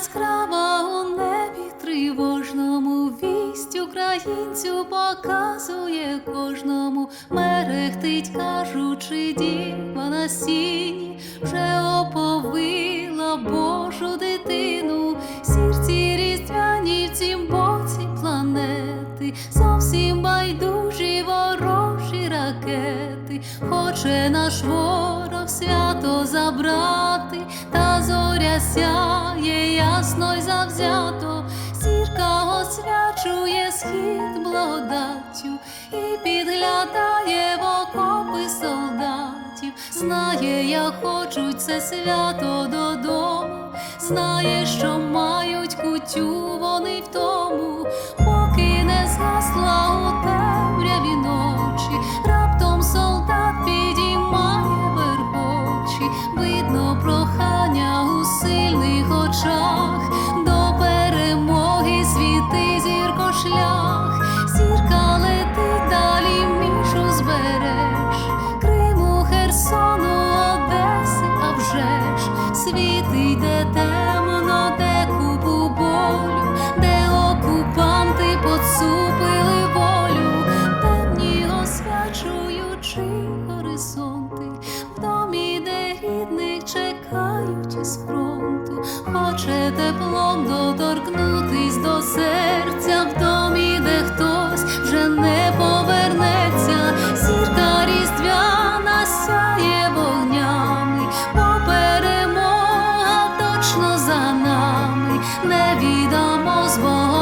яскрава у небі тривожному. Вість українцю показує кожному, мерехтить, кажучи, діва на сіні, вже оповила Божу дитину, сірці різдвяні в цім боці планети, зовсім байдужі ворожі ракети, хоче наш ворог свято забрати, сяє ясно й завзято, зірка освячує схід благодаттю і підглядає в окопи солдатів, знає, як хочуть це свято додому, знає, що мають кутю вони в тому, зірко шлях, зірка летить далі мішу збереш, Криму, Херсону, Одеси, а вже ж світ йде темно, де купу болю, де окупанти поцупили волю, темні освячуючи горизонти, в домі, де рідних чекають із фронту, хоче теплом додому до серця, в том іде хтось вже не повернеться, сірка різдвяна сяє вогнями, бо перемога точно за нами, не віддамо з Бога.